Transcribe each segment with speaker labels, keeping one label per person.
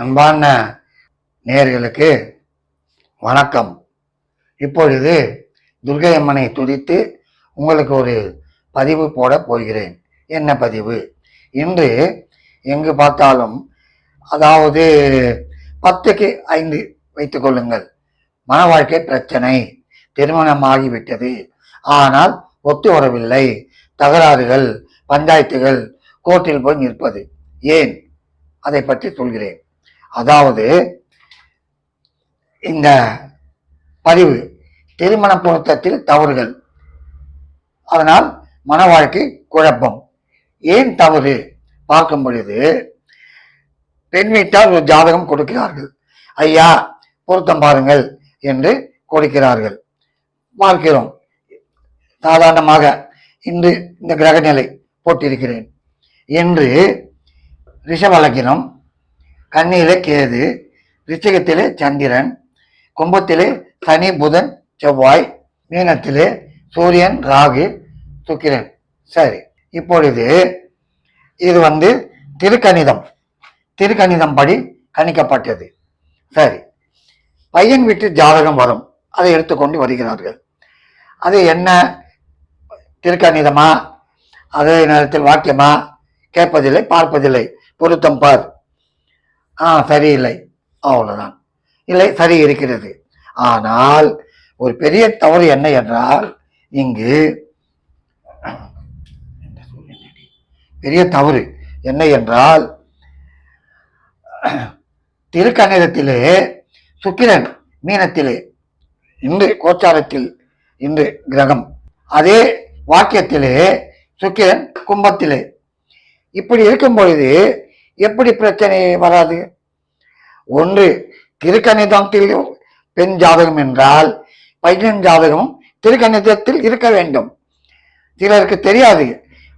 Speaker 1: அன்பான நேர்களுக்கு வணக்கம். இப்பொழுது துர்கை அம்மனை துதித்து உங்களுக்கு ஒரு பதிவு போட போகிறேன். என்ன பதிவு? இன்று எங்கு பார்த்தாலும் அதாவது பத்துக்கு ஐந்து வைத்துக்கொள்ளுங்கள் மன வாழ்க்கை பிரச்சனை. திருமணமாகிவிட்டது ஆனால் ஒத்து வரவில்லை. தகராறுகள் பஞ்சாயத்துகள் கோர்ட்டில் போய் நிற்பது. ஏன்? அதை பற்றி சொல்கிறேன். அதாவது இந்த பதிவு திருமண பொருத்தத்தில் தவறுகள். அதனால் மன வாழ்க்கை குழப்பம். ஏன் தவறு? பார்க்கும் பொழுது பெண் வீட்டால் ஒரு ஜாதகம் கொடுக்கிறார்கள். ஐயா பொருத்தம் பாருங்கள் என்று கொடுக்கிறார்கள். பார்க்கிறோம். சாதாரணமாக இன்று இந்த கிரக நிலை போட்டிருக்கிறேன். என்று ரிஷபலக்கினம் கண்ணியிலே கேது ரிச்சகத்திலே சந்திரன் கும்பத்திலே சனி புதன் செவ்வாய் மீனத்திலே சூரியன் ராகு சுக்கிரன். சரி இப்பொழுது இது வந்து திருக்கணிதம். திருக்கணிதம் படி கணிக்கப்பட்டது. சரி பையன் வீட்டு ஜாதகம் வரும். அதை எடுத்துக்கொண்டு வருகிறார்கள். அது என்ன? திருக்கணிதமா? அதே நேரத்தில் வாக்கியமா? கேட்பதில்லை பார்ப்பதில்லை. பொருத்தம் பார். சரியில்லை. அவ்வளவுதான். இல்லை சரி இருக்கிறது. ஆனால் ஒரு பெரிய தவறு என்ன என்றால் இங்கு பெரிய தவறு என்ன என்றால் திருக்கணிதத்திலே சுக்கிரன் மீனத்திலே இன்று கோச்சாரத்தில் இன்று கிரகம். அதே வாக்கியத்திலே சுக்கிரன் கும்பத்திலே. இப்படி இருக்கும் பொழுது எப்படி பிரச்சனை வராது? ஒன்று திருக்கணிதத்தில் பெண் ஜாதகம் என்றால் பையன் ஜாதகம் திருக்கணிதத்தில் இருக்க வேண்டும். சிலருக்கு தெரியாது.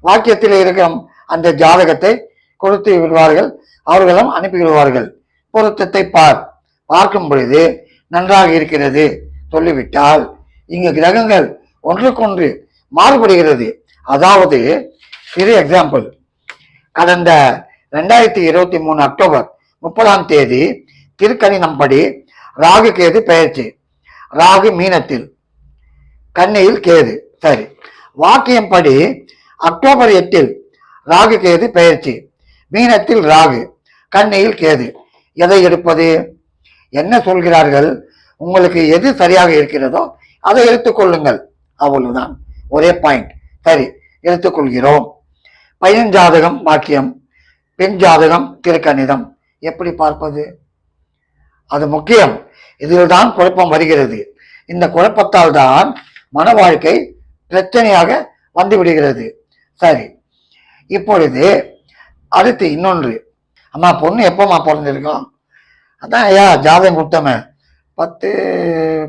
Speaker 1: வாக்கியத்தில் இருக்கிற அந்த ஜாதகத்தை கொடுத்து விடுவார்கள் அவர்களும் அனுப்பி விடுவார்கள். பொருத்தத்தை பார். பார்க்கும் பொழுது நன்றாக இருக்கிறது சொல்லிவிட்டால் இங்கு கிரகங்கள் ஒன்றுக்கொன்று மாறுபடுகிறது. அதாவது சிறு எக்ஸாம்பிள் கடந்த ரெண்டாயிரத்தி இருபத்தி மூணு அக்டோபர் முப்பதாம் தேதி திருக்கணினம்படி ராகு கேது பெயர்ச்சி. ராகு மீனத்தில். கண்ணையில் கேது. சரி. வாக்கியம் படி அக்டோபர் எட்டில் ராகு கேது பெயர்ச்சி. மீனத்தில் ராகு. கண்ணையில் கேது. எதை எடுப்பது? என்ன சொல்கிறார்கள்? உங்களுக்கு எது சரியாக இருக்கிறதோ அதை எடுத்துக்கொள்ளுங்கள் அவ்வளவுதான். ஒரே பாயிண்ட் சரி. எடுத்துக்கொள்கிறோம் பையன் ஜாதகம் வாக்கியம். பெண் ஜாதகம் திருக்கணிதம் எப்படி பார்ப்பது? அது முக்கியம். இதில் தான் குழப்பம் வருகிறது. இந்த குழப்பத்தால் தான் மன வாழ்க்கை பிரச்சனையாக வந்து விடுகிறது. சரி. இப்பொழுது அடுத்து இன்னொன்று. அம்மா பொண்ணு எப்போம்மா பிறந்திருக்கோம் அதான் ஐயா ஜாதகம் கொடுத்தோமே பத்து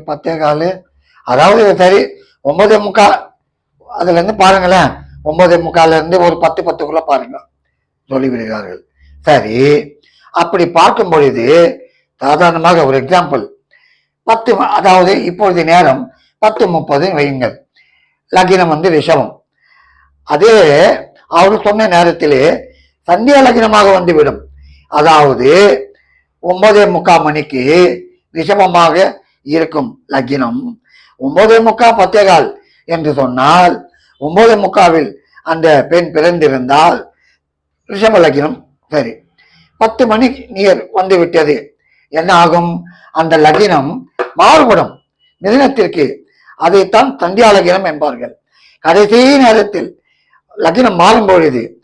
Speaker 1: பத்தே கால். அதாவது சரி ஒன்பதே முக்கால் அதுலேருந்து பாருங்களேன். ஒன்பதே முக்கால்லேருந்து ஒரு பத்து பத்துக்குள்ளே பாருங்கள் சொல்லிவிடுகிறார்கள். சரி அப்படி பார்க்கும் பொழுது சாதாரணமாக ஒரு எக்ஸாம்பிள் பத்து அதாவது இப்பொழுது நேரம் பத்து முப்பது வையுங்கள். லக்னம் வந்து ரிஷபம் அதே அவர் சொன்ன நேரத்திலே சந்தியா லக்னமாக வந்துவிடும். அதாவது ஒன்பதே முக்கால் மணிக்கு ரிஷபமாக இருக்கும் லக்னம் ஒன்பதே முக்கா பத்தேகால் என்று சொன்னால் ஒன்பதே முக்காவில் அந்த பெண் பிறந்திருந்தால் ரிஷப லக்னம் சரி. பத்து மணி நியர் வந்து விட்டது. என்ன ஆகும்? அந்த லக்னம் மாறுபடும். மிதினத்திற்கு அதைத்தான் சந்தியா லக்னம் என்பார்கள். கடைசி நேரத்தில் லக்னம் மாறும் பொழுது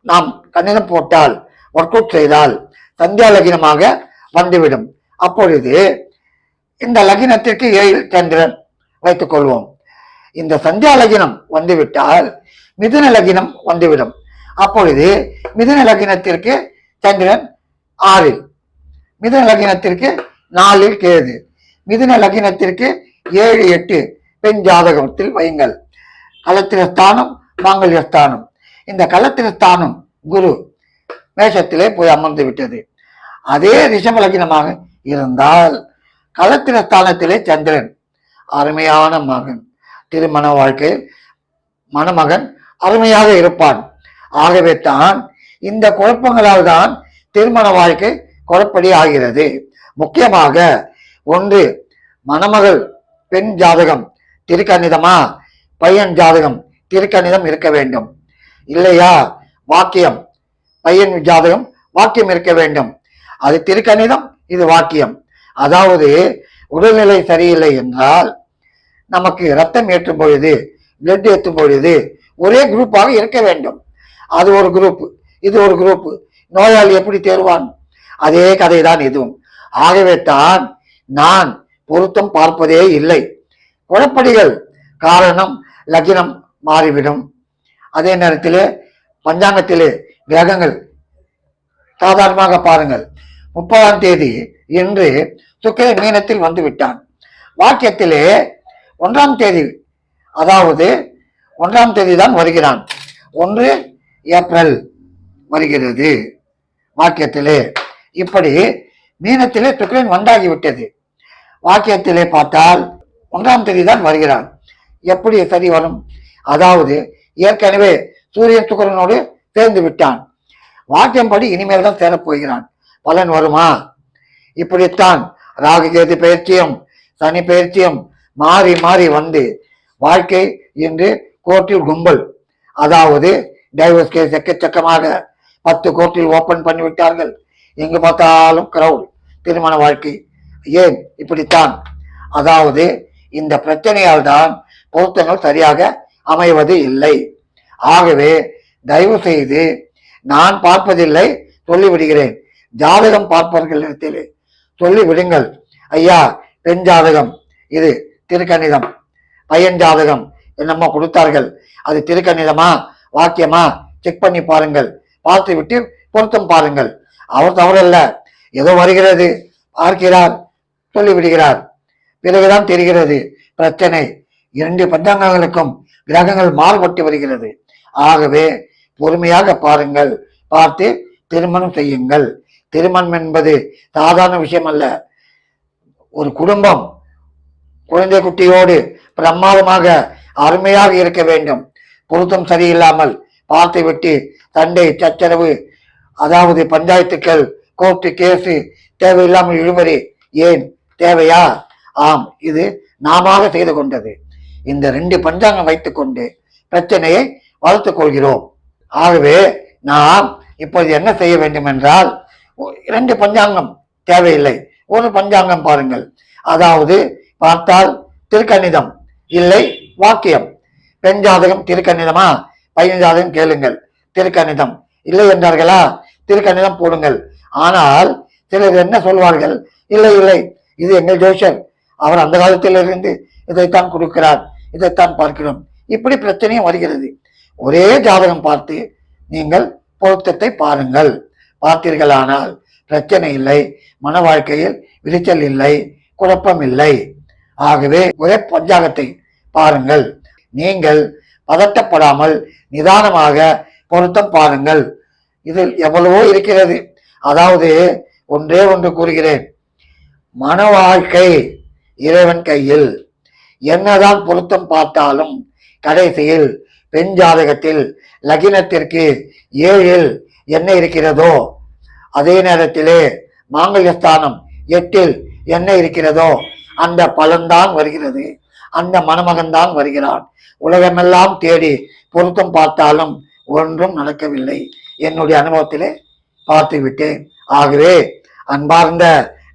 Speaker 1: நாம் கண்ணினம் போட்டால் ஒர்க் அவுட் செய்தால் சந்தியா லக்னமாக வந்துவிடும். அப்பொழுது இந்த லக்னத்திற்கு ஏழு சந்திரன் வைத்துக் கொள்வோம். இந்த சந்தியா லக்னம் வந்துவிட்டால் மிதுன லக்னம் வந்துவிடும். அப்பொழுது மிதுன லக்னத்திற்கு சந்திரன் ஆறில். மிதுன லக்னத்திற்கு நாலில் கேது. மிதுன லக்னத்திற்கு ஏழு எட்டு பெண் ஜாதகத்தில் வையுங்கள். களத்திர ஸ்தானம் மாங்கல்ய ஸ்தானம். இந்த களத்திர ஸ்தானம் குரு மேஷத்திலே போய் அமர்ந்து விட்டது. அதே ரிஷப லக்னமாக இருந்தால் களத்திர ஸ்தானத்திலே சந்திரன் அருமையான மகன். திருமண வாழ்க்கையில் மணமகன் அருமையாக இருப்பான். ஆகவே தான் இந்த குழப்பங்களால் தான் திருமண வாழ்க்கை குழப்படி ஆகிறது. முக்கியமாக ஒன்று மணமகள் பெண் ஜாதகம் திருக்கணிதமா? பையன் ஜாதகம் திருக்கணிதம் இருக்க வேண்டும். இல்லையா? வாக்கியம். பையன் ஜாதகம் வாக்கியம் இருக்க வேண்டும். அது திருக்கணிதம் இது வாக்கியம். அதாவது உடல்நிலை சரியில்லை என்றால் நமக்கு ரத்தம் ஏற்றும் பொழுது பிளட் ஏற்றும் பொழுது ஒரே குரூப்பாக இருக்க வேண்டும். அது ஒரு குரூப் இது ஒரு குரூப் நோயாளி எப்படி தேர்வான்? அதே கதை தான் இதுவும். ஆகவே தான் நான் பொருத்தம் பார்ப்பதே இல்லை. குழப்படிகள் காரணம் லக்னம் மாறிவிடும். அதே நேரத்தில் பஞ்சாங்கத்திலே கிரகங்கள். சாதாரணமாக பாருங்கள். முப்பதாம் தேதி இன்று சுக்கிரன் மீனத்தில் வந்து விட்டான். வாக்கியத்திலே ஒன்றாம் தேதி அதாவது ஒன்றாம் தேதி தான் வருகிறான். ஒன்று ஏப்ரல் வருகிறது. வாக்கியத்திலே. இப்படி மீனத்திலே சுக்கிரன் வந்தாகிவிட்டது வாக்கியத்திலே பார்த்தால் ஒன்றாம் தேதி தான் வருகிறான். எப்படி சரி வரும்? அதாவது ஏற்கனவே சூரியன் சுக்கிரனோடு சேர்ந்து விட்டான். வாக்கியம்படி இனிமேல் தான் சேரப்போகிறான் பலன் வருமா? இப்படித்தான். ராகுகேது பயிற்சியும் சனி பயிற்சியும் மாறி மாறி வந்து வாழ்க்கை என்று கோட்டில் கும்பல். அதாவது டைவர்ஸ் கேஸ் எக்கச்சக்கமாக பத்து கோர்ட்டில் ஓபன் பண்ணி விட்டார்கள் எங்கு பார்த்தாலும் கிரவுட் திருமண வாழ்க்கை. ஏன் இப்படித்தான்? அதாவது இந்த பிரச்சனையால் தான் பொருத்தங்கள் சரியாக அமைவது இல்லை. ஆகவே தயவு செய்து நான் பார்ப்பதில்லை சொல்லிவிடுகிறேன். ஜாதகம் பார்ப்பவர்களிடத்தில் சொல்லிவிடுங்கள். ஐயா பெண் ஜாதகம் இது திருக்கணிதம். பையன் ஜாதகம் என்னமோ கொடுத்தார்கள். அது திருக்கணிதமா? வாக்கியமா? செக் பண்ணி பாருங்கள். பார்த்து விட்டு பொருத்தம் பாருங்கள். அவர் தவறல்ல. ஏதோ வருகிறது. பார்க்கிறார். சொல்லிவிடுகிறார். பிறகுதான் தெரிகிறது. பிரச்சனை. இரண்டு பஞ்சாங்கங்களுக்கும் கிரகங்கள் மாறுபட்டு வருகிறது. ஆகவே பொறுமையாக பாருங்கள். பார்த்து திருமணம் செய்யுங்கள். திருமணம் என்பது சாதாரண விஷயம் அல்ல ஒரு குடும்பம் குழந்தை குட்டியோடு பிரமாதமாக அருமையாக இருக்க வேண்டும். பொருத்தம் சரியில்லாமல் பார்த்து விட்டு சண்டை சச்சரவு அதாவது பஞ்சாயத்துக்கள் கோர்ட்டு கேஸு தேவையில்லாமல் இழுபறி ஏன்? தேவையா? ஆம் இது நாமாக செய்து கொண்டது. இந்த ரெண்டு பஞ்சாங்கம் வைத்துக்கொண்டு பிரச்சனையை வளர்த்து கொள்கிறோம். ஆகவே நாம் இப்போது என்ன செய்ய வேண்டும் என்றால் இரண்டு பஞ்சாங்கம் தேவையில்லை. ஒரு பஞ்சாங்கம் பாருங்கள். அதாவது பார்த்தால் திருக்கணிதம் இல்லை வாக்கியம். பெண் ஜாதகம் திருக்கணிதமா? பையன் ஜாதகம் கேளுங்கள். திருக்கணிதம். இல்லை என்றார்களா? திருக்கணிதம் போடுங்கள். ஆனால் சிலர் என்ன சொல்வார்கள்? இல்லை இல்லை. இது எங்கள் ஜோஷர் அவர் அந்த காலத்திலிருந்து இதைத்தான் கொடுக்கிறார். இதைத்தான் பார்க்கிறோம். இப்படி பிரச்சனையும் வருகிறது. ஒரே ஜாதகம் பார்த்து நீங்கள் பொருத்தத்தை பாருங்கள். பார்த்தீர்களானால் பிரச்சனை இல்லை. மன வாழ்க்கையில் விரிச்சல் இல்லை. குழப்பம் இல்லை. ஆகவே ஒரே பஞ்சாகத்தை பாருங்கள். நீங்கள் பதட்டப்படாமல் நிதானமாக பொருத்தம் பாருங்கள். இதில் எவ்வளவோ இருக்கிறது. அதாவது ஒன்றே ஒன்று கூறுகிறேன். மன வாழ்க்கை இறைவன் கையில். என்னதான் பொருத்தம் பார்த்தாலும் கடைசியில் பெண் ஜாதகத்தில் லகினத்திற்கு ஏழில் என்ன இருக்கிறதோ அதே நேரத்திலே மாங்கல்யஸ்தானம் எட்டில் என்ன இருக்கிறதோ அந்த பலன்தான் வருகிறது. அந்த மணமகன்தான் வருகிறான். உலகமெல்லாம் தேடி பொருத்தம் பார்த்தாலும் ஒன்றும் நடக்கவில்லை. என்னுடைய அனுபவத்திலே பார்த்து விட்டேன் ஆகவே அன்பார்ந்த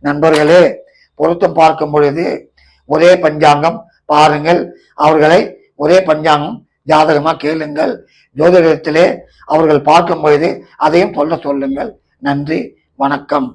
Speaker 1: நண்பர்களே பொருத்தம் பார்க்கும் பொழுது ஒரே பஞ்சாங்கம் பாருங்கள். அவர்களை ஒரே பஞ்சாங்கம் ஜாதகமாக கேளுங்கள். ஜோதிடத்திலே அவர்கள் பார்க்கும் பொழுது அதையும் சொல்ல சொல்லுங்கள். நன்றி வணக்கம்.